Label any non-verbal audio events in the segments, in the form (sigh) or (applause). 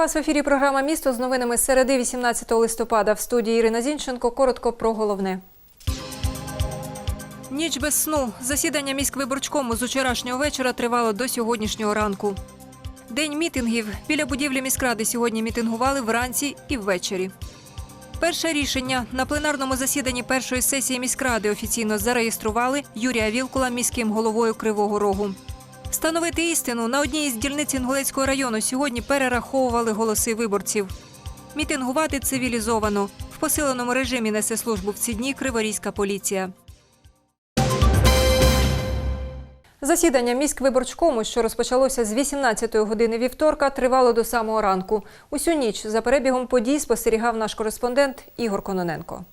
Вас в ефірі. Програма Місто з новинами середи 18 листопада. В студії Ірина Зінченко. Коротко про головне. Ніч без сну. Засідання міськвиборчкому з вчорашнього вечора тривало до сьогоднішнього ранку. День мітингів. Біля будівлі міськради сьогодні мітингували вранці і ввечері. Перше рішення на пленарному засіданні першої сесії міськради офіційно зареєстрували Юрія Вілкула міським головою Кривого Рогу. Встановити істину на одній із дільниць Інгулецького району сьогодні перераховували голоси виборців. Мітингувати цивілізовано. В посиленому режимі несе службу в ці дні Криворізька поліція. Засідання міськвиборчкому, що розпочалося з 18-ї години вівторка, тривало до самого ранку. Усю ніч за перебігом подій спостерігав наш кореспондент Ігор Кононенко.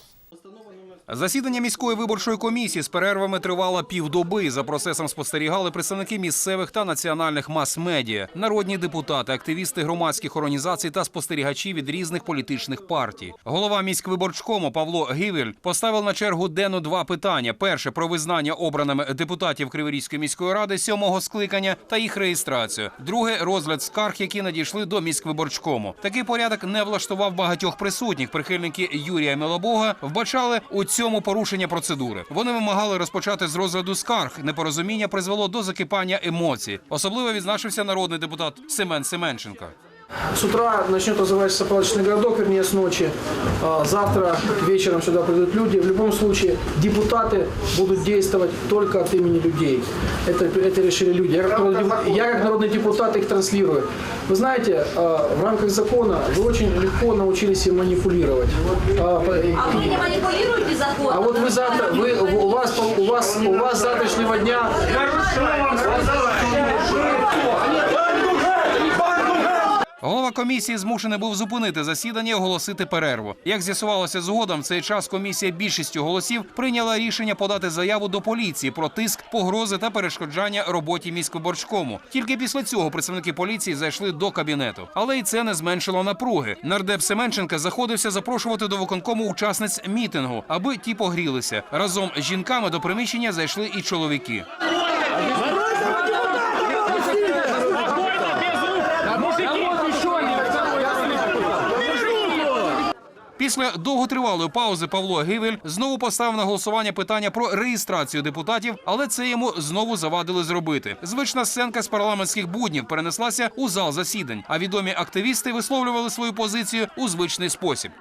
Засідання міської виборчої комісії з перервами тривало півдоби. За процесом спостерігали представники місцевих та національних мас-медіа, народні депутати, активісти громадських організацій та спостерігачі від різних політичних партій. Голова міськвиборчкому Павло Гівель поставив на чергу денну два питання: перше про визнання обраними депутатів Криворізької міської ради сьомого скликання та їх реєстрацію. Друге розгляд скарг, які надійшли до міськвиборчкому. Такий порядок не влаштував багатьох присутніх. Прихильники Юрія Милобога вбачали у цьому порушення процедури. Вони вимагали розпочати з розгляду скарг. Непорозуміння призвело до закипання емоцій. Особливо відзначився народний депутат Семен Семенченко. С утра начнет развиваться палаточный городок, вернее с ночи. А Завтра вечером сюда придут люди. В любом случае депутаты будут действовать только от имени людей. Это, это решили люди. Я как, народный, я как народный депутат их транслирую. Вы знаете, а, в рамках закона вы очень легко научились им манипулировать. А, А вы не манипулируете законом? А вот вы завтра, вы, у вас, у вас, у вас с завтрашнего дня Голова комісії змушений був зупинити засідання і оголосити перерву. Як з'ясувалося згодом, в цей час комісія більшістю голосів прийняла рішення подати заяву до поліції про тиск, погрози та перешкоджання роботі міськвиборчкому. Тільки після цього представники поліції зайшли до кабінету. Але й це не зменшило напруги. Нардеп Семенченка заходився запрошувати до виконкому учасниць мітингу, аби ті погрілися. Разом з жінками до приміщення зайшли і чоловіки. Після довготривалої паузи Павло Гивель знову поставив на голосування питання про реєстрацію депутатів, але це йому знову завадили зробити. Звична сценка з парламентських буднів перенеслася у зал засідань, а відомі активісти висловлювали свою позицію у звичний спосіб.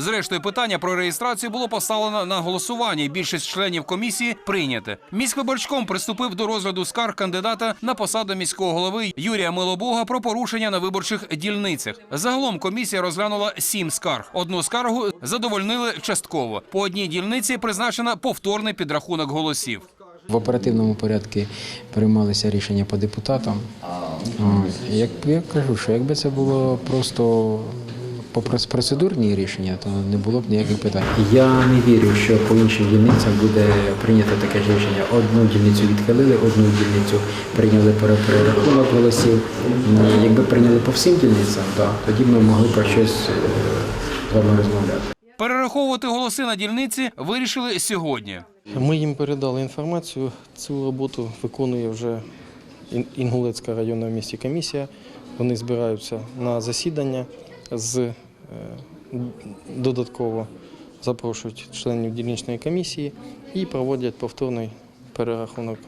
Зрештою, питання про реєстрацію було поставлено на голосування, і більшість членів комісії прийняте. Міськвиборчком приступив до розгляду скарг кандидата на посаду міського голови Юрія Милобога про порушення на виборчих дільницях. Загалом комісія розглянула сім скарг. Одну скаргу задовольнили частково. По одній дільниці призначено повторний підрахунок голосів. В оперативному порядку приймалися рішення по депутатам. Як я кажу, що якби це було просто по процедурні рішення, то не було б ніяких питань. Я не вірю, що по інших дільницях буде прийнято таке рішення. Одну дільницю відхилили, одну дільницю прийняли пере- перерахунок голосів. Якби прийняли по всім дільницям, то тоді ми могли про щось е, з вами розмовляти. Перераховувати голоси на дільниці вирішили сьогодні. Ми їм передали інформацію. Цю роботу виконує вже Інгулецька районна в місті комісія. Вони збираються на засідання з е, додатково запрошують членів дільничної комісії і проводять повторний перерахунок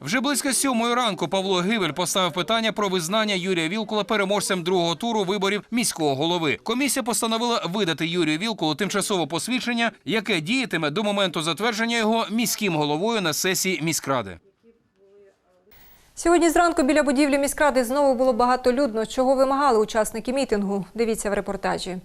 Вже близько сьомої ранку Павло Гивель поставив питання про визнання Юрія Вілкула переможцем другого туру виборів міського голови. Комісія постановила видати Юрію Вілкулу тимчасове посвідчення, яке діятиме до моменту затвердження його міським головою на сесії міськради. Сьогодні зранку біля будівлі міськради знову було багатолюдно. Чого вимагали учасники мітингу? Дивіться в репортажі.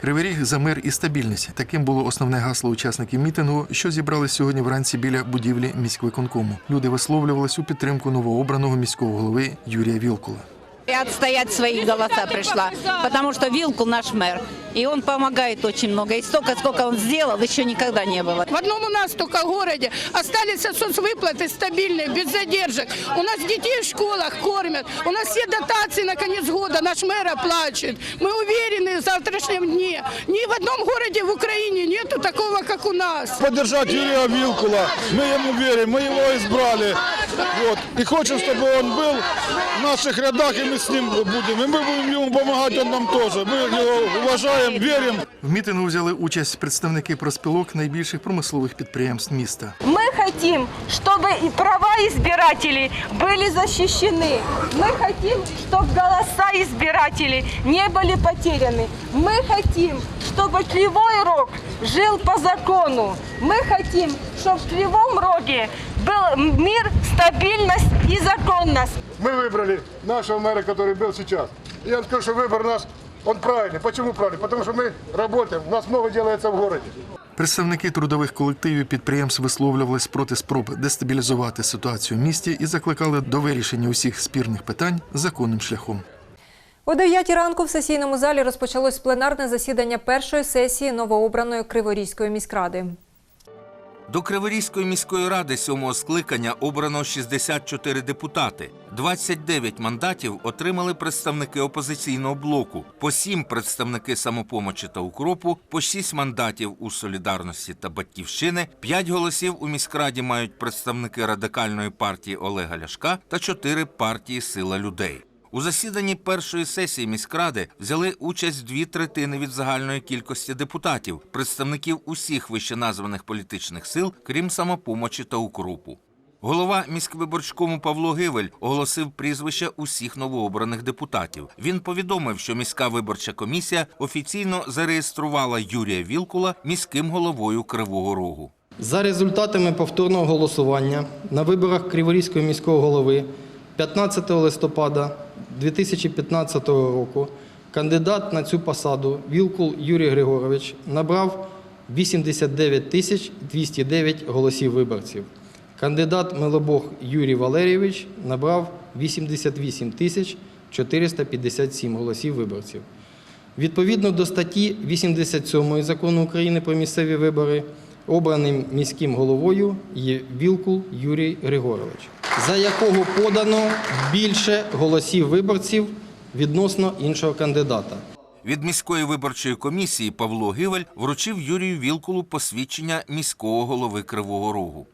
Кривий Ріг за мир і стабільність. Таким було основне гасло учасників мітингу, що зібрались сьогодні вранці біля будівлі міськвиконкому. Люди висловлювались у підтримку новообраного міського голови Юрія Вілкула. Я отстоять свои голоса пришла, потому что Вилкул наш мэр. И он помогает очень много. И столько, сколько он сделал, еще никогда не было. В одном у нас только городе остались соцвыплаты стабильные, без задержек. У нас детей в школах кормят. У нас все дотации на конец года наш мэр оплачивает. Мы уверены в завтрашнем дне. Ни в одном городе в Украине нету такого, как у нас. поддержать Юрия Вилкула. Мы ему верим, мы его избрали. Вот. И хочем, чтобы он был в наших рядах, и мы с ним будем. И мы будем ему помогать, он нам тоже. Мы его уважаем, верим. В мітингу взяли участь представники проспілок найбільших промислових підприємств міста. Мы хотим, чтобы и права избирателей были защищены. Мы хотим, чтобы голоса избирателей не были потеряны. Мы хотим, чтобы Кривой Рог жил по закону. Мы хотим, чтобы в Кривом Роге был мир, стабильность и законность. Мы выбрали нашего мэра, который был сейчас. И я вам скажу, что выбор наш, он правильный. Почему правильный? Потому что мы работаем, у нас много делается в городе. Представники трудових колективів підприємств висловлювались проти спроб дестабілізувати ситуацію в місті і закликали до вирішення усіх спірних питань законним шляхом. О 9 ранку в сесійному залі розпочалось пленарне засідання першої сесії новообраної Криворізької міськради. До Криворізької міської ради сьомого скликання обрано 64 депутати. 29 мандатів отримали представники опозиційного блоку, по 7 представники самопомочі та укропу, по 6 мандатів у солідарності та батьківщини, 5 голосів у міськраді мають представники радикальної партії Олега Ляшка та 4 партії Сила людей. У засіданні першої сесії міськради взяли участь дві третини від загальної кількості депутатів, представників усіх вищеназваних політичних сил, крім самопомочі та укропу. Голова міськвиборчкому Павло Гивель оголосив прізвища усіх новообраних депутатів. Він повідомив, що міська виборча комісія офіційно зареєструвала Юрія Вілкула міським головою Кривого Рогу. За результатами повторного голосування на виборах Криворізького міського голови 15 листопада 2015 року кандидат на цю посаду Вілкул Юрій Григорович набрав 89 тисяч 209 голосів виборців. Кандидат Милобог Юрій Валерійович набрав 88 тисяч 457 голосів виборців. Відповідно до статті 87 Закону України про місцеві вибори, обраним міським головою є Вілкул Юрій Григорович, за якого подано більше голосів виборців відносно іншого кандидата. Від міської виборчої комісії Павло Гивель вручив Юрію Вілкулу посвідчення міського голови Кривого Рогу.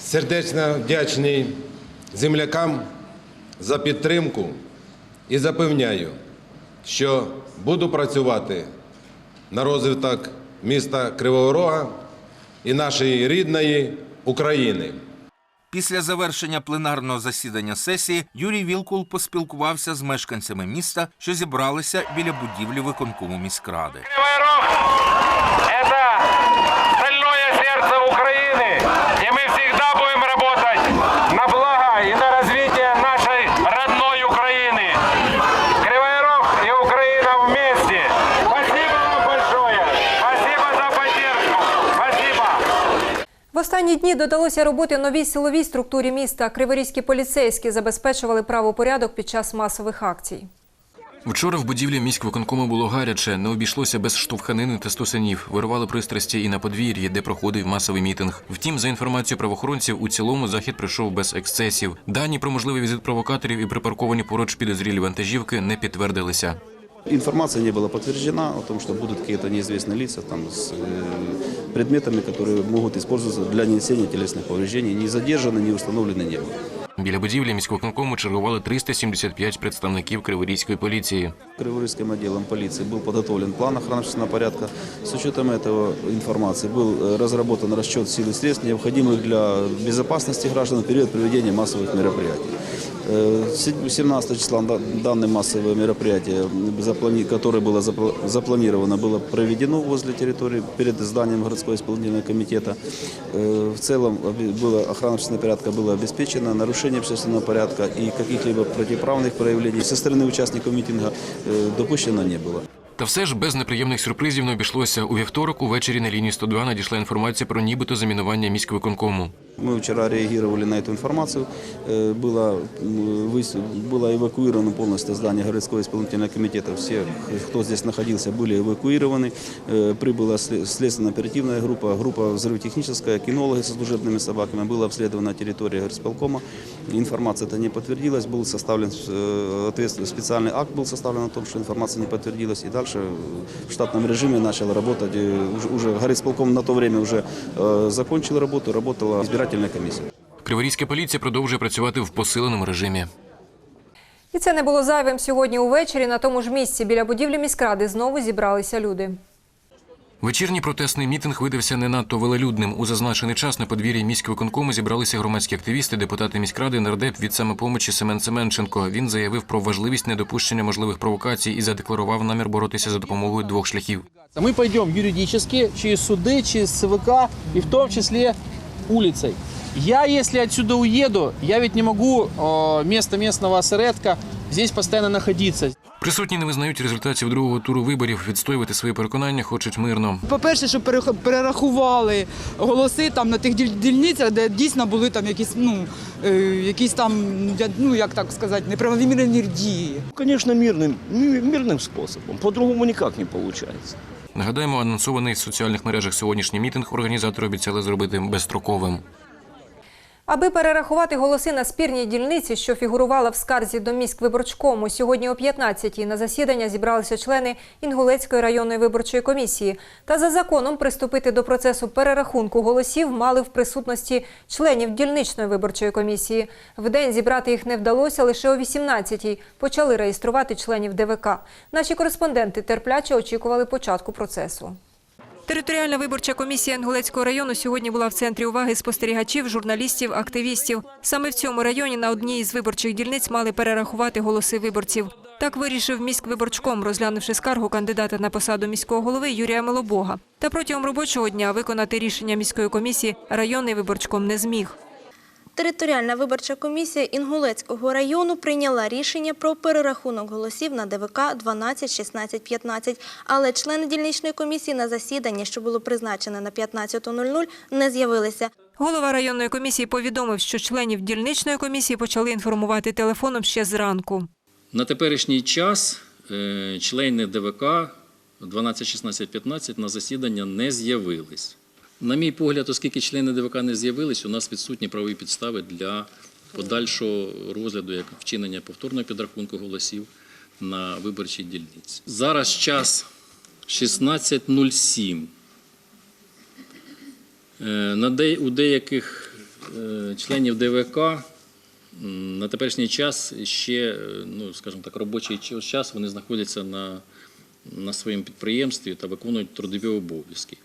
Сердечно вдячний землякам за підтримку і запевняю, що буду працювати на розвиток міста Кривого Рога і нашої рідної України. Після завершення пленарного засідання сесії Юрій Вілкул поспілкувався з мешканцями міста, що зібралися біля будівлі виконкому міськради. Кривой В останні дні додалося роботи новій силовій структурі міста. Криворізькі поліцейські забезпечували правопорядок під час масових акцій. Вчора в будівлі міськвиконкому було гаряче, не обійшлося без штовханини та стусанів. Вирували пристрасті і на подвір'ї, де проходив масовий мітинг. Втім, за інформацією правоохоронців, у цілому захід пройшов без ексцесів. Дані про можливий візит провокаторів і припарковані поруч підозрілі вантажівки не підтвердилися. Информация не была подтверждена о том, что будут какие-то неизвестные лица там, с э, предметами, которые могут использоваться для нанесения телесных повреждений. Ни задержаны, ни установлены не было. Біля будівлі міськвиконкому чергували 375 представників Криворізької поліції. Криворижским отделом полиции был подготовлен план охраны общественного порядка. С учетом этого информации был э, разработан расчет сил и средств, необходимых для безопасности граждан в период проведения массовых мероприятий. Э, сет- 17 числа да- данное массовое мероприятие, заплани- которое было запла- запланировано, было проведено возле территории перед зданием городского исполнительного комитета. Э, В целом оби- было, охрана общественного порядка была обеспечена, нарушение общественного порядка и каких-либо противоправных проявлений со стороны участников митинга э, допущено не было. Та все ж без неприємних сюрпризів не обійшлося. У вівторок увечері на лінії 102 надійшла інформація про нібито замінування міськвиконкому. Мы вчера реагировали на эту информацию. Э, Было, м, выс- было эвакуировано полностью здание городского исполнительного комитета. Все, кто здесь находился, были эвакуированы. Э, Прибыла сле- следственно-оперативная группа, группа взрывотехническая, кинологи со служебными собаками. Была обследована территория горисполкома. Информация это не подтвердилась. Был составлен э, ответственный специальный акт был составлен о том, что информация не подтвердилась. И дальше в штатном режиме начал работать. Уже, уже горисполком на то время уже э, закончил работу, работала избирательная комиссия. Криворізька поліція продовжує працювати в посиленому режимі. І це не було зайвим сьогодні увечері. На тому ж місці біля будівлі міськради знову зібралися люди. Вечірній протестний мітинг видався не надто велелюдним. У зазначений час на подвір'ї міськвиконкому зібралися громадські активісти, депутати міськради, нардеп від самопомочі Семен Семенченко. Він заявив про важливість недопущення можливих провокацій і задекларував намір боротися за допомогою двох шляхів. Ми пойдем юридично, через суди, через ЦВК і в тому числі улицей. Я, если отсюда уеду, я ведь не могу э, место местного осередка здесь постоянно находиться. Присутні не визнають результатів другого туру виборів. Відстоювати свої переконання хочуть мирно. По-перше, щоб перех- перерахували голоси там на тих діль- дільницях, де дійсно були там якісь, ну, е, якісь там, я- ну як так сказати, неправомірні дії. Конечно, мирным, ми- мирным способом. По-другому никак не получается. Нагадаємо, анонсований в соціальних мережах сьогоднішній мітинг організатори обіцяли зробити безстроковим. Аби перерахувати голоси на спірній дільниці, що фігурувала в скарзі до міськвиборчкому, сьогодні о 15-й на засідання зібралися члени Інгулецької районної виборчої комісії. Та за законом приступити до процесу перерахунку голосів мали в присутності членів дільничної виборчої комісії. Вдень зібрати їх не вдалося, лише о 18-й почали реєструвати членів ДВК. Наші кореспонденти терпляче очікували початку процесу. Територіальна виборча комісія Інгулецького району сьогодні була в центрі уваги спостерігачів, журналістів, активістів. Саме в цьому районі на одній із виборчих дільниць мали перерахувати голоси виборців. Так вирішив міськвиборчком, розглянувши скаргу кандидата на посаду міського голови Юрія Милобога. Та протягом робочого дня виконати рішення міської комісії районний виборчком не зміг. Територіальна виборча комісія Інгулецького району прийняла рішення про перерахунок голосів на ДВК 12, 16, 15, але члени дільничної комісії на засіданні, що було призначене на 15.00, не з'явилися. Голова районної комісії повідомив, що членів дільничної комісії почали інформувати телефоном ще зранку. На теперішній час е, члени ДВК 12, 16, 15 на засідання не з'явились. На мій погляд, оскільки члени ДВК не з'явились, у нас відсутні правові підстави для подальшого розгляду як вчинення повторного підрахунку голосів на виборчій дільниці. Зараз час 16.07. Е, у деяких е, членів ДВК на теперішній час ще, е, ну скажімо так, робочий час вони знаходяться на, на своєму підприємстві та виконують трудові обов'язки.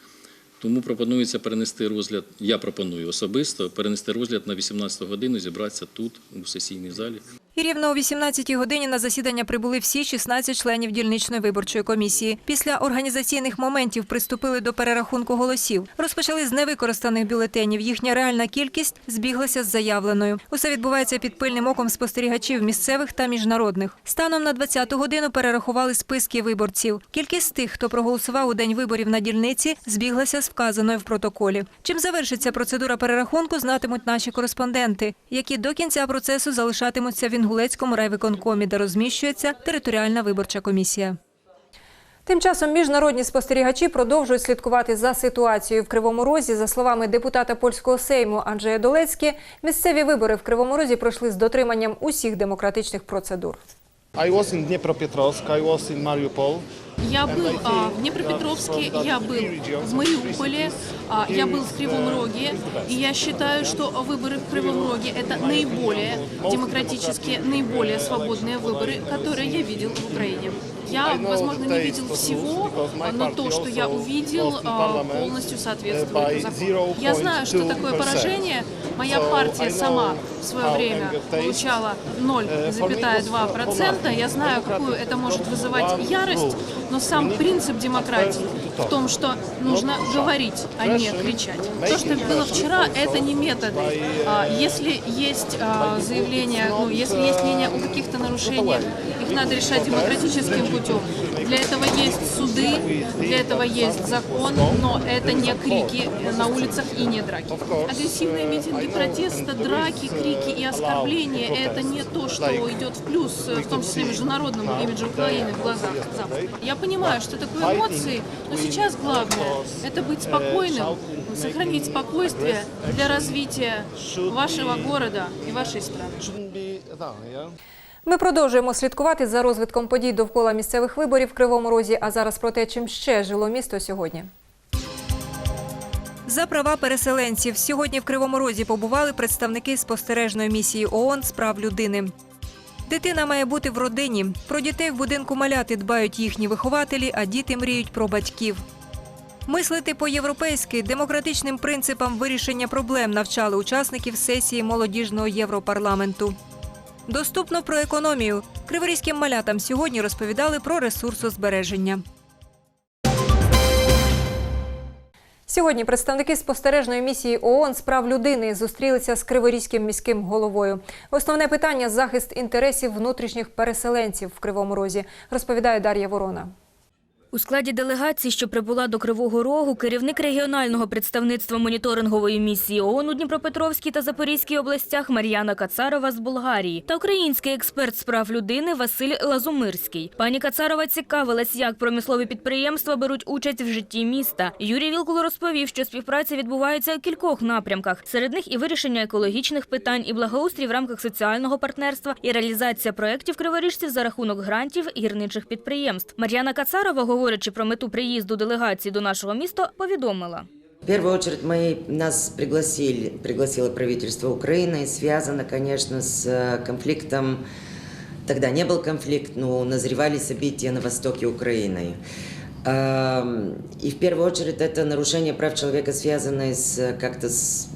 Тому пропонується перенести розгляд. Я пропоную особисто перенести розгляд на 18 годину, зібратися тут, у сесійній залі. І рівно о 18-й годині на засідання прибули всі 16 членів дільничної виборчої комісії. Після організаційних моментів приступили до перерахунку голосів. Розпочали з невикористаних бюлетенів. Їхня реальна кількість збіглася з заявленою. Усе відбувається під пильним оком спостерігачів місцевих та міжнародних. Станом на 20-ту годину перерахували списки виборців. Кількість тих, хто проголосував у день виборів на дільниці, збіглася з вказаною в протоколі. Чим завершиться процедура перерахунку, знатимуть наші кореспонденти, які до кінця процесу залишатимуться в Інгулецькому райвиконкомі, де розміщується територіальна виборча комісія. Тим часом міжнародні спостерігачі продовжують слідкувати за ситуацією в Кривому Розі. За словами депутата польського сейму Анджея Долецькі, місцеві вибори в Кривому Розі пройшли з дотриманням усіх демократичних процедур. I was in Dnipropetrovsk, I was in Mariupol. Я был а, в Днепропетровске, я был в Мариуполе, а, я был в Кривом Роге, и я считаю, что выборы в Кривом Роге это наиболее демократические, наиболее свободные выборы, которые я видел в Украине. Я, возможно, не видел всего, но то, что я увидел, а, полностью соответствует закону. Я знаю, что такое поражение. Моя партия сама в свое время получала 0,2%. Я знаю, какую это может вызывать ярость, но сам принцип демократии в том, что нужно говорить, а не кричать. То, что было вчера, это не методы. А, Если есть а, заявление, ну, если есть мнение о каких-то нарушениях, их надо решать демократическим путем. Для этого есть суды, для этого есть закон, но это не крики на улицах и не драки. Агрессивные митинги протеста, драки, крики и оскорбления – это не то, что идет в плюс, в том числе международному имиджу Украины в глазах Запада. Я понимаю, что такое эмоции, но сейчас главное – это быть спокойным, сохранить спокойствие для развития вашего города и вашей страны. Ми продовжуємо слідкувати за розвитком подій довкола місцевих виборів в Кривому Розі. А зараз про те, чим ще жило місто сьогодні. За права переселенців сьогодні в Кривому Розі побували представники спостережної місії ООН з прав людини. Дитина має бути в родині. Про дітей в будинку маляти дбають їхні вихователі, а діти мріють про батьків. Мислити по-європейськи демократичним принципам вирішення проблем навчали учасників сесії молодіжного Європарламенту. Доступно про економію. Криворізьким малятам сьогодні розповідали про ресурсозбереження. Сьогодні представники спостережної місії ООН з прав людини зустрілися з Криворізьким міським головою. Основне питання захист інтересів внутрішніх переселенців в Кривому Розі, розповідає Дар'я Ворона. У складі делегації, що прибула до Кривого Рогу, керівник регіонального представництва моніторингової місії ООН у Дніпропетровській та Запорізькій областях Мар'яна Кацарова з Болгарії та український експерт з прав людини Василь Лазумирський. Пані Кацарова цікавилась, як промислові підприємства беруть участь в житті міста. Юрій Вілкул розповів, що співпраця відбувається у кількох напрямках. Серед них і вирішення екологічних питань, і благоустрій в рамках соціального партнерства, і реалізація проєктів криворіжців за рахунок грантів гірничих підприємств. Мар'яна Кацарова, говорячи про мету приїзду делегації до нашого міста, повідомила. В первую очередь мы, нас пригласили, пригласило правительство Украины. Связано, конечно, с э, конфликтом. Тогда не был конфликт, но назревали события на востоке Украины. Эм, И в первую очередь это нарушение прав человека, связанное с э, как-то с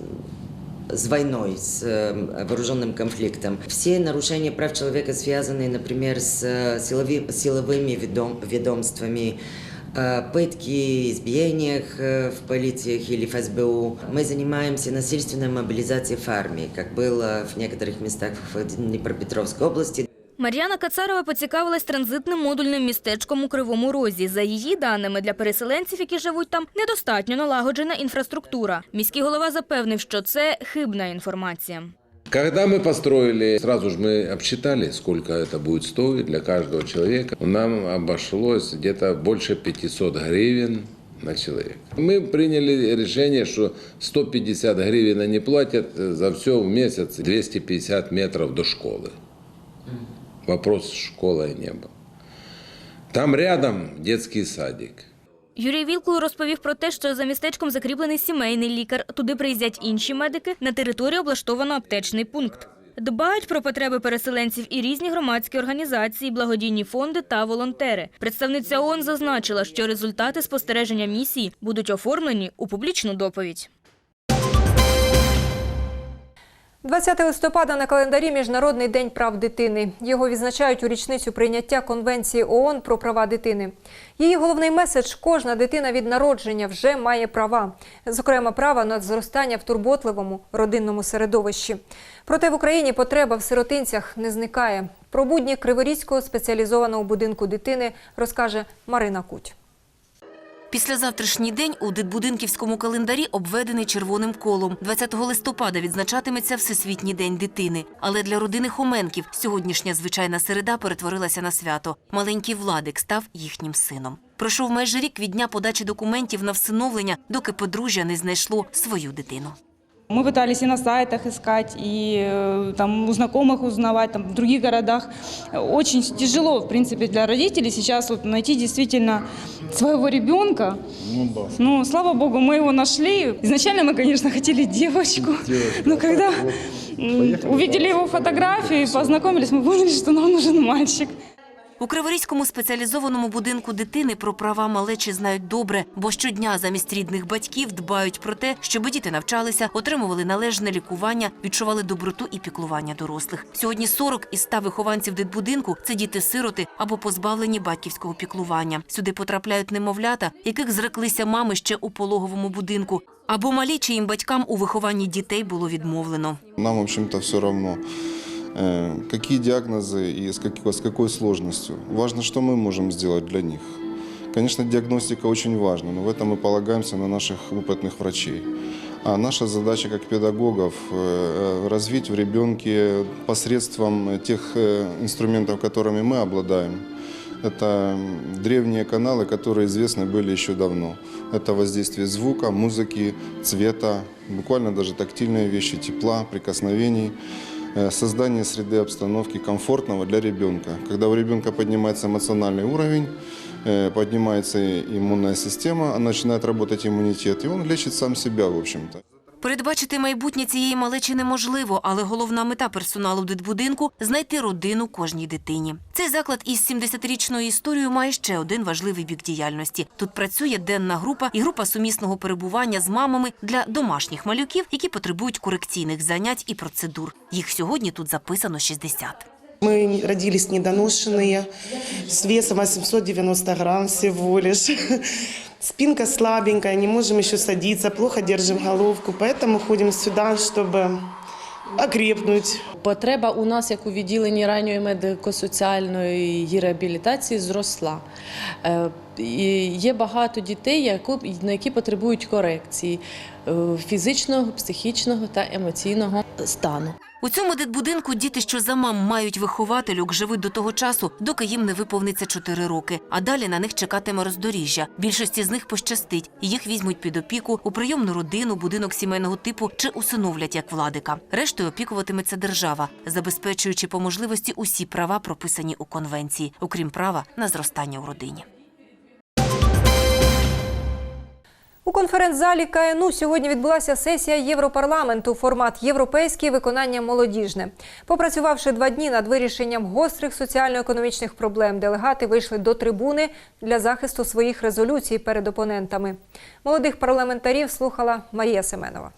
с войной, с э, вооруженным конфликтом. Все нарушения прав человека, связанные, например, с э, силови- силовыми ведом- ведомствами, э, пытки, избиениях в полициях или в СБУ. Мы занимаемся насильственной мобилизацией в армии, как было в некоторых местах в Днепропетровской области. Мар'яна Кацарова поцікавилась транзитним модульним містечком у Кривому Розі. За її даними, для переселенців, які живуть там, недостатньо налагоджена інфраструктура. Міський голова запевнив, що це хибна інформація. Когда мы построили, сразу же мы обсчитали, сколько это будет стоить для каждого человека. Нам обошлось где-то больше 500 гривен на человека. Мы приняли решение, что 150 гривен они платят за все в месяц, 250 метров до школы. Вопрос с школой не был. Там рядом детский садик. Юрій Вілкул розповів про те, що за містечком закріплений сімейний лікар. Туди приїздять інші медики. На території облаштовано аптечний пункт. Дбають про потреби переселенців і різні громадські організації, благодійні фонди та волонтери. Представниця ООН зазначила, що результати спостереження місії будуть оформлені у публічну доповідь. 20 листопада на календарі Міжнародний день прав дитини. Його відзначають у річницю прийняття Конвенції ООН про права дитини. Її головний меседж – кожна дитина від народження вже має права. Зокрема, права на зростання в турботливому родинному середовищі. Проте в Україні потреба в сиротинцях не зникає. Про будні Криворізького спеціалізованого будинку дитини розкаже Марина Куть. Післязавтрашній день у дитбудинківському календарі обведений червоним колом. 20 листопада відзначатиметься Всесвітній день дитини. Але для родини Хоменків сьогоднішня звичайна середа перетворилася на свято. Маленький Владик став їхнім сином. Пройшов майже рік від дня подачі документів на всиновлення, доки подружжя не знайшло свою дитину. Мы пытались и на сайтах искать, и э, там у знакомых узнавать, там в других городах. Очень тяжело, в принципе, для родителей сейчас вот найти действительно своего ребенка. Ну, слава богу, мы его нашли. Изначально мы, конечно, хотели девочку, но когда м, увидели его фотографии, познакомились, мы поняли, что нам нужен мальчик. У Криворізькому спеціалізованому будинку дитини про права малечі знають добре, бо щодня замість рідних батьків дбають про те, щоб діти навчалися, отримували належне лікування, відчували доброту і піклування дорослих. Сьогодні 40 із 100 вихованців дитбудинку – це діти-сироти або позбавлені батьківського піклування. Сюди потрапляють немовлята, яких зреклися мами ще у пологовому будинку, або малі, чиїм батькам у вихованні дітей було відмовлено. Нам, в общем-то, все э, какие диагнозы и с какой, с какой сложностью. Важно, что мы можем сделать для них. Конечно, диагностика очень важна, но в этом мы полагаемся на наших опытных врачей. А наша задача как педагогов э, развить в ребенке посредством тех э, инструментов, которыми мы обладаем. Это древние каналы, которые известны были еще давно. Это воздействие звука, музыки, цвета, буквально даже тактильные вещи, тепла, прикосновений, э, создание среды обстановки комфортного для ребенка. Когда у ребенка поднимается эмоциональный уровень, э, поднимается иммунная система, начинает работать иммунитет, и он лечит сам себя, в общем-то. Передбачити майбутнє цієї малечі неможливо, але головна мета персоналу дитбудинку – знайти родину кожній дитині. Цей заклад із 70-річною історією має ще один важливий бік діяльності. Тут працює денна група і група сумісного перебування з мамами для домашніх малюків, які потребують корекційних занять і процедур. Їх сьогодні тут записано 60. Мы родились недоношенные, с весом 890 грамм всего лишь. (laughs) Спинка слабенькая, не можем еще садиться, плохо держим головку, поэтому ходим сюда, чтобы окрепнуть. Потреба у нас, як у відділенні ранньої медико-соціальної реабілітації, зросла. Е, і Є багато дітей, яку- на які потребують корекції е, фізичного, психічного та емоційного стану. У цьому дитбудинку діти, що за мам мають вихователюк, живуть до того часу, доки їм не виповниться 4 роки. А далі на них чекатиме роздоріжжя. Більшості з них пощастить. Їх візьмуть під опіку у прийомну родину, будинок сімейного типу чи усиновлять як владика. Рештою опікуватиметься держава, забезпечуючи по можливості усі права, прописані у конвенції, окрім права на зростання у родині. У конференц-залі КНУ сьогодні відбулася сесія Європарламенту, формат європейський, виконання молодіжне. Попрацювавши два дні над вирішенням гострих соціально-економічних проблем, делегати вийшли до трибуни для захисту своїх резолюцій перед опонентами. Молодих парламентарів слухала Марія Семенова.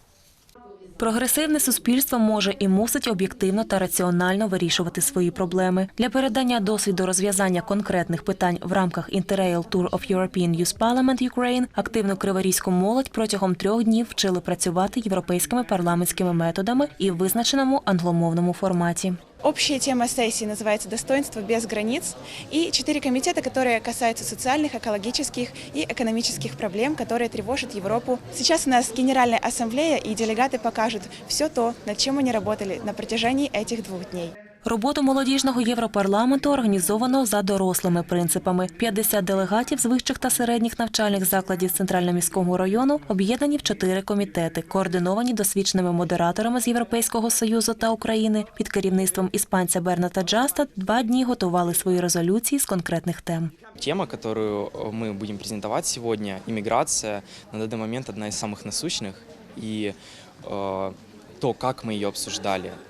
Прогресивне суспільство може і мусить об'єктивно та раціонально вирішувати свої проблеми. Для передання досвіду розв'язання конкретних питань в рамках Interrail Tour of European Youth Parliament Ukraine активну криворізьку молодь протягом трьох днів вчили працювати європейськими парламентськими методами і в визначеному англомовному форматі. Общая тема сессии называется «Достоинство без границ» и четыре комитета, которые касаются социальных, экологических и экономических проблем, которые тревожат Европу. Сейчас у нас Генеральная Ассамблея, и делегаты покажут все то, над чем они работали на протяжении этих двух дней. Роботу молодіжного європарламенту організовано за дорослими принципами. 50 делегатів з вищих та середніх навчальних закладів Центрально-міського району об'єднані в чотири комітети, координовані досвідченими модераторами з Європейського союзу та України під керівництвом іспанця Берната Джаста. Два дні готували свої резолюції з конкретних тем. Тема, которую мы будем презентовать сегодня, иммиграция, на данный момент одна из самых насущных. И э, то, как мы ее обсуждали, э,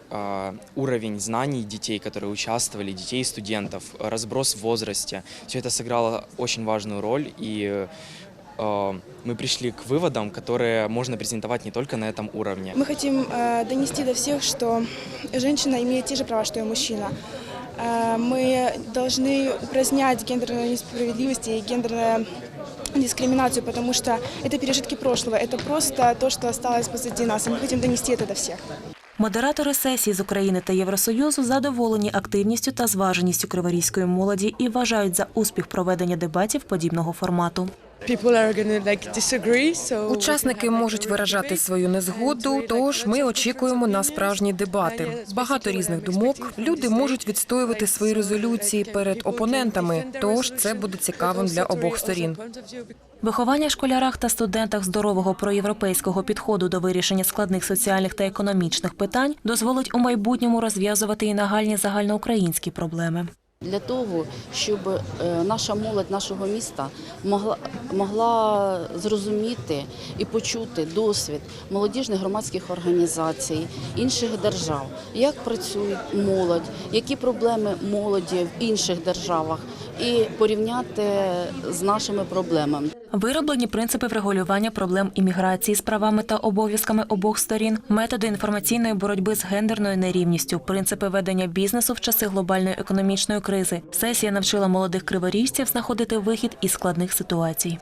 уровень знаний детей, которые участвовали, детей и студентов, разброс в возрасте, все это сыграло очень важную роль. И э, мы пришли к выводам, которые можно презентовать не только на этом уровне. Мы хотим э, донести до всех, что женщина имеет те же права, что и мужчина. Э, мы должны упразднять гендерную несправедливость и гендерную дискриминацию, потому что это пережитки прошлого, это просто то, что осталось позади нас, и мы хотим донести это до всех. Модератори сесії з України та Євросоюзу задоволені активністю та зваженістю криворізької молоді і вважають за успіх проведення дебатів подібного формату. Учасники можуть виражати свою незгоду, тож ми очікуємо на справжні дебати. Багато різних думок. Люди можуть відстоювати свої резолюції перед опонентами, тож це буде цікавим для обох сторін. Виховання в школярах та студентах здорового проєвропейського підходу до вирішення складних соціальних та економічних питань дозволить у майбутньому розв'язувати і нагальні загальноукраїнські проблеми. Для того, щоб е, наша молодь нашого міста могла, могла зрозуміти і почути досвід молодіжних громадських організацій інших держав, як працює молодь, які проблеми молоді в інших державах, і порівняти з нашими проблемами. Вироблені принципи врегулювання проблем імміграції з правами та обов'язками обох сторін, методи інформаційної боротьби з гендерною нерівністю, принципи ведення бізнесу в часи глобальної економічної кризи. Сесія навчила молодих криворіжців знаходити вихід із складних ситуацій.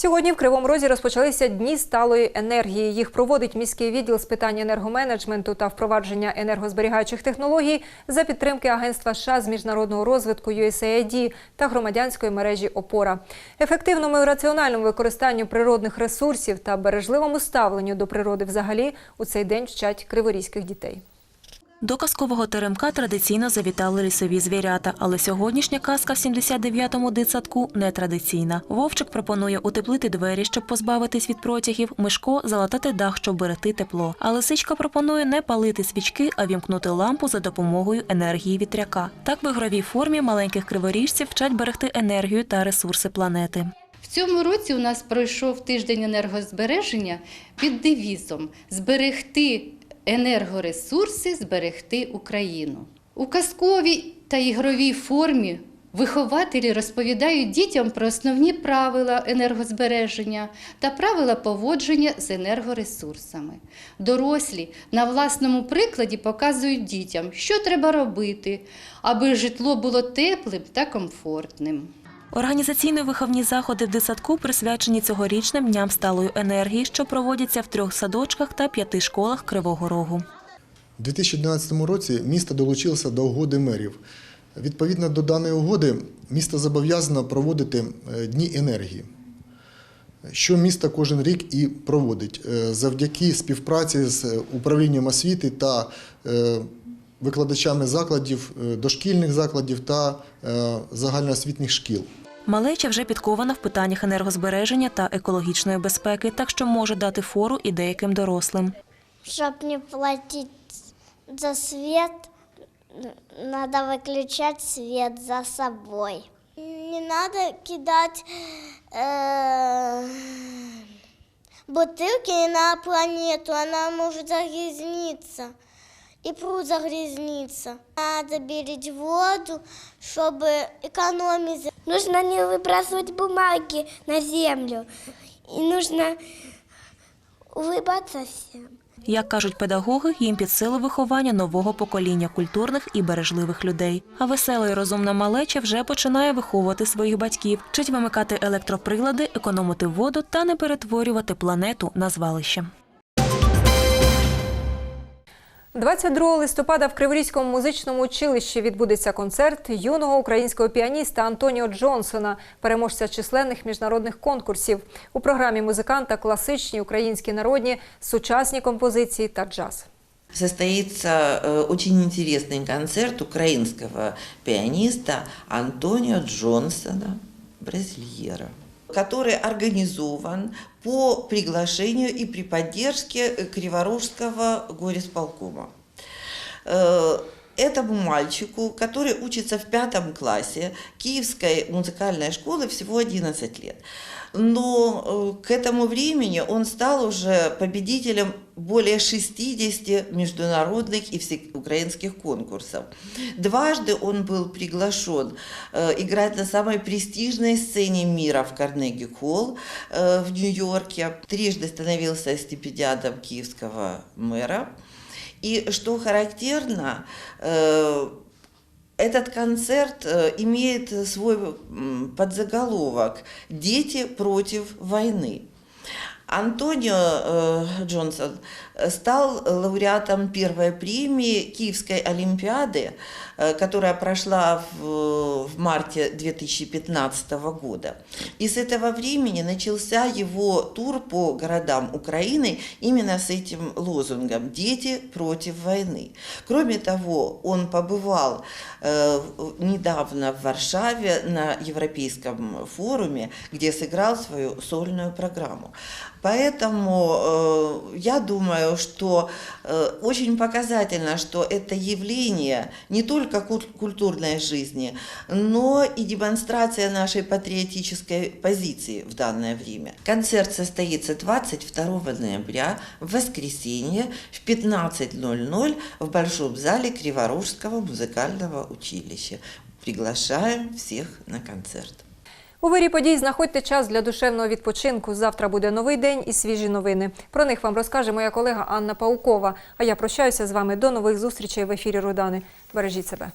Сьогодні в Кривому Розі розпочалися дні сталої енергії. Їх проводить міський відділ з питань енергоменеджменту та впровадження енергозберігаючих технологій за підтримки Агентства США з міжнародного розвитку USAID та громадянської мережі Опора. Ефективному і раціональному використанню природних ресурсів та бережливому ставленню до природи взагалі у цей день вчать криворізьких дітей. До казкового теремка традиційно завітали лісові звірята, але сьогоднішня казка в 79-му дитсадку нетрадиційна. Вовчик пропонує утеплити двері, щоб позбавитись від протягів, Мишко залатати дах, щоб берегти тепло. А лисичка пропонує не палити свічки, а вімкнути лампу за допомогою енергії вітряка. Так в ігровій формі маленьких криворіжців вчать берегти енергію та ресурси планети. В цьому році у нас пройшов тиждень енергозбереження під девізом Зберегти енергоресурси, зберегти Україну. У казковій та ігровій формі вихователі розповідають дітям про основні правила енергозбереження та правила поводження з енергоресурсами. Дорослі на власному прикладі показують дітям, що треба робити, аби житло було теплим та комфортним. Організаційно-виховні заходи в дитсадку присвячені цьогорічним дням сталої енергії, що проводяться в трьох садочках та п'яти школах Кривого Рогу. У 2012 році місто долучилося до угоди мерів. Відповідно до даної угоди, місто зобов'язано проводити е, дні енергії, що місто кожен рік і проводить е, завдяки співпраці з управлінням освіти та е, викладачами закладів, е, дошкільних закладів та е, загальноосвітніх шкіл. Малеча вже підкована в питаннях енергозбереження та екологічної безпеки, так що може дати фору і деяким дорослим. Щоб не платить за свет, надо выключать свет за собой. Не надо кидать э, бутылки на планету, она может загрязниться. И пруд загрязнится. Надо беречь воду, чтобы экономить. Нужно не выбрасывать бумаги на землю. И нужно улыбаться всем. Як кажуть педагоги, їм під силу виховання нового покоління культурних і бережливих людей. А весела і розумна малеча вже починає виховувати своїх батьків, вчить вимикати електроприлади, економити воду та не перетворювати планету на звалище. 22 листопада в Криворізькому музичному училищі відбудеться концерт юного українського піаніста Антоніо Джонсона, переможця численних міжнародних конкурсів. У програмі музиканта класичні українські народні, сучасні композиції та джаз. Состоится э, очень интересный концерт украинского пианиста Антонио Джонсона, бразильера, который организован по приглашению и при поддержке Криворожского горисполкома. Этому мальчику, который учится в пятом классе Киевской музыкальной школы, всего 11 лет. Но э, к этому времени он стал уже победителем более 60 международных и всеукраинских конкурсов. Дважды он был приглашен э, играть на самой престижной сцене мира в Карнеги-Холл э, в Нью-Йорке. Трижды становился стипендиатом киевского мэра. И что характерно, э, этот концерт э, имеет свой м, подзаголовок «Дети против войны». Антонио э, Джонсон стал лауреатом первой премии Киевской Олимпиады, э, которая прошла в, в марте 2015 года. И с этого времени начался его тур по городам Украины именно с этим лозунгом «Дети против войны». Кроме того, он побывал э, недавно в Варшаве на Европейском форуме, где сыграл свою сольную программу. Поэтому э, я думаю, что э, очень показательно, что это явление не только куль- культурной жизни, но и демонстрация нашей патриотической позиции в данное время. Концерт состоится 22 ноября в воскресенье в 15.00 в Большом зале Криворужского музыкального училища. Приглашаем всех на концерт. У вирі подій знаходьте час для душевного відпочинку. Завтра буде новий день і свіжі новини. Про них вам розкаже моя колега Анна Паукова. А я прощаюся з вами до нових зустрічей в ефірі Рудани. Бережіть себе.